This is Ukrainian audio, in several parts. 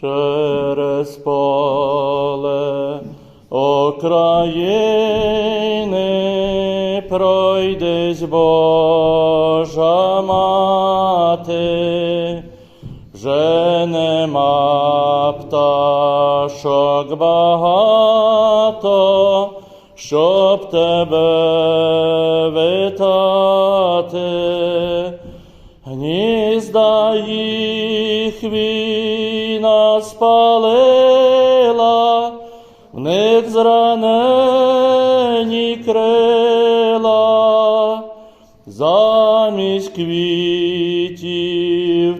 через поле України пройдеш Божа мати, вже нема пташок багато, щоб тебе витати. Гнізда їх війна спалила, в них зранені крила, замість квітів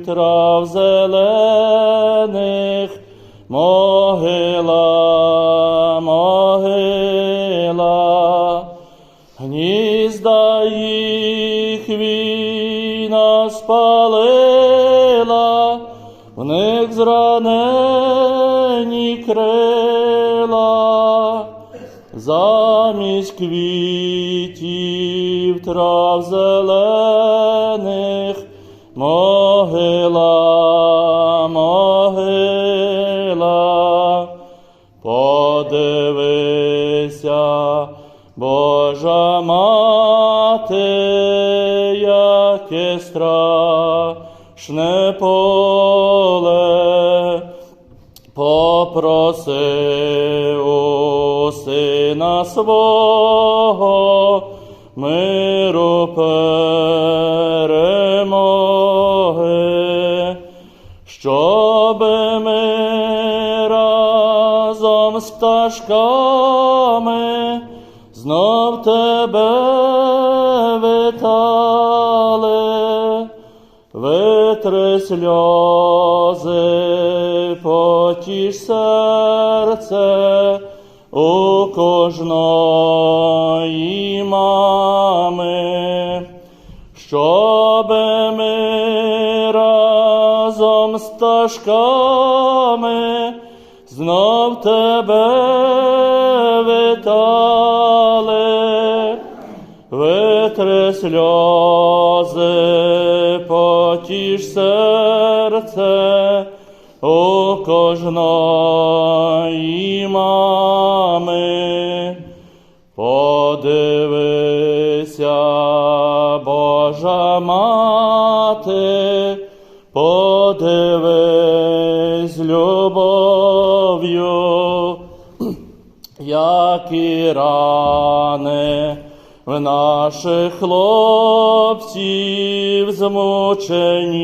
трав зелених, могила. Гнізда їх війна спалила, в них зранені крила, замість квітів трав зелених, могила, могила. Подивися, Божа мати, яке страшне поле, попроси у сина свого миру перемоги, щоби ми разом з пташками знов тебе витали, витри сльози, потіш серце у кожної мами, щоби ми разом з пташками знов тебе витали, витри сльози, потіш серце у кожної мами. Подивися, Божа мати, подивись любов'ю, які рани в наших хлопців змучені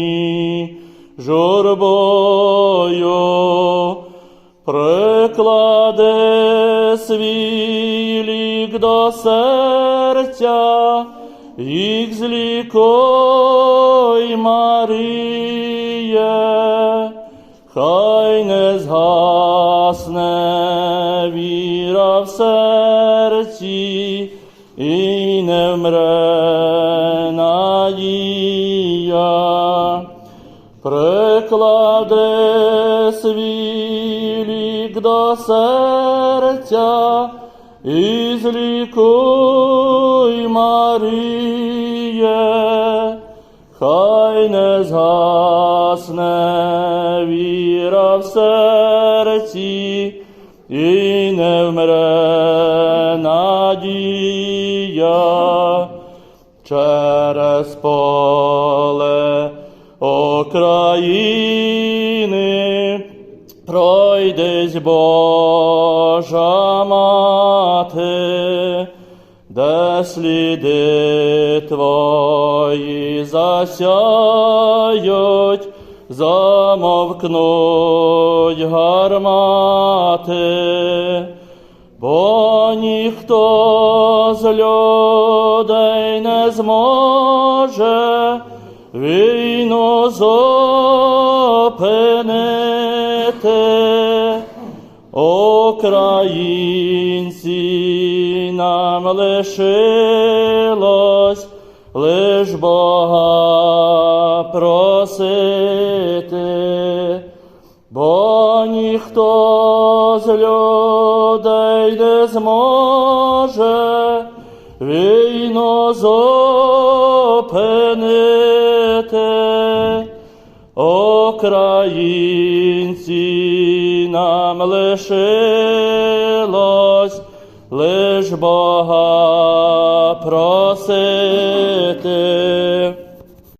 журбою. Приклади свій лік до серця, їх злікой, Маріє, хай не згасне віра в серці і не вмре надія. Приклади свій лік до серця і злікуй, Маріє, хай не згасне віра в серці і через поле України пройдесь Божа мати, де сліди твої засяють, замовкнуть гармати. Бо ніхто з людей не зможе війну зупинити. Українці нам лишилось лиш Бога просити, бо ніхто з людей не зможе війну зупинити. Українці нам лишилось лиш Бога просити.